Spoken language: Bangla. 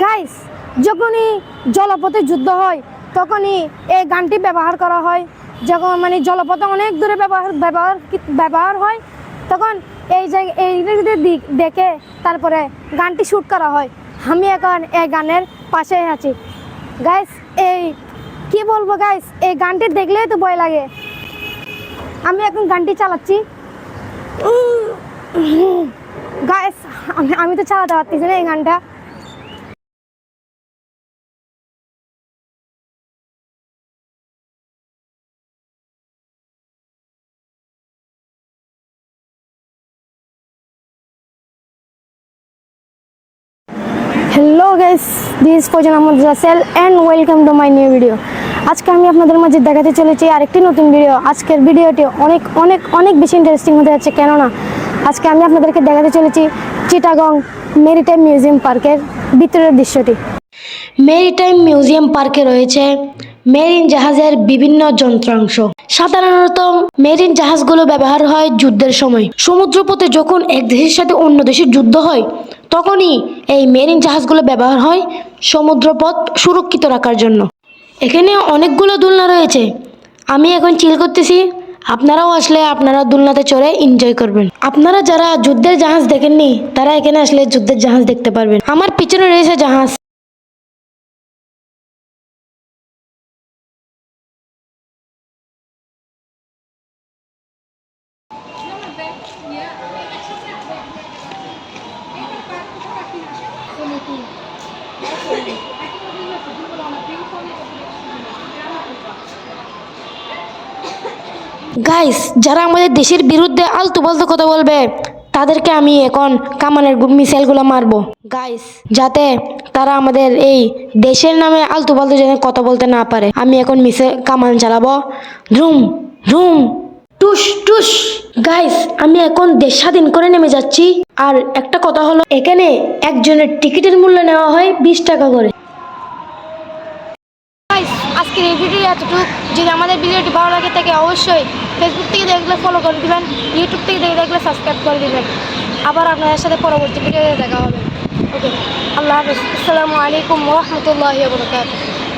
গাইস যখনই জলপথে যুদ্ধ হয়, তখনই এই গানটি ব্যবহার করা হয়। যখন মানে জলপথে অনেক দূরে ব্যবহার ব্যবহার ব্যবহার হয়, তখন এই জায়গা এই দিক দেখে তারপরে গানটি শ্যুট করা হয়। আমি এখন এই গানের পাশে আছি। গাইস এই, কি বলব গাইস এই গানটি দেখলেই তো ভয় লাগে। আমি এখন গানটি চালাচ্ছি। গাইস আমি তো চালাতে পারতেছি না এই গানটা। Hello guys this Fazan Ahmad Rasel and welcome to my new video আজকে আমি আপনাদের মাঝে দেখাতে চলেছি আরেকটি নতুন ভিডিও আজকের ভিডিওটি অনেক অনেক অনেক বেশি ইন্টারেস্টিং হতে যাচ্ছে, কেননা আজকে আমি আপনাদেরকে দেখাতে চলেছি চিটাগং মেরিটাইম মিউজিয়াম পার্কের ভিতরের দৃশ্যটি। মেরিটাইম মিউজিয়াম পার্কে রয়েছে মেরিন জাহাজের বিভিন্ন যন্ত্রাংশ। সাধারণত মেরিন জাহাজগুলো ব্যবহার হয় যুদ্ধের সময়। সমুদ্রপথে যখন এক দেশের সাথে অন্য দেশের যুদ্ধ হয় তখনই এই মেরিন জাহাজগুলো ব্যবহার হয় সমুদ্রপথ সুরক্ষিত রাখার জন্য। এখানে অনেকগুলো দোলনা রয়েছে। আমি এখন চিল করতেছি। আপনারাও আসলে আপনারা দোলনাতে চড়ে এনজয় করবেন। আপনারা যারা যুদ্ধের জাহাজ দেখেননি, তারা এখানে আসলে যুদ্ধের জাহাজ দেখতে পারবেন। আমার পিছনে রয়েছে জাহাজ। গাইস যারা আমাদের দেশের বিরুদ্ধে আলতু ফালতু কথা বলবে, তাদেরকে আমি এখন কামানের মিসাইলগুলো মারবো। গাইস যাতে তারা আমাদের এই দেশের নামে আলতু ফালতু যেন কথা বলতে না পারে। আমি এখন মিসে কামান চালাবো। রুম রুম টুস টুস গাইস আমি এখন দেশ স্বাধীন করে নেমে যাচ্ছি। আর একটা কথা হলো, এখানে একজনের টিকিটের মূল্য নেওয়া হয় বিশ টাকা করে। আজকের এই ভিডিও এতটুকু। যদি আমাদের ভিডিওটি ভালো লাগে থাকে অবশ্যই ফেসবুক থেকে দেখলে ফলো করে দেবেন ইউটিউব থেকে দেখে দেখলে সাবস্ক্রাইব করে দেবেন। আবার আপনাদের সাথে পরবর্তী ভিডিওতে দেখা হবে। ওকে আল্লাহ হাফিজ। আসসালামু আলাইকুম রহমতুল্লাহ বরকাত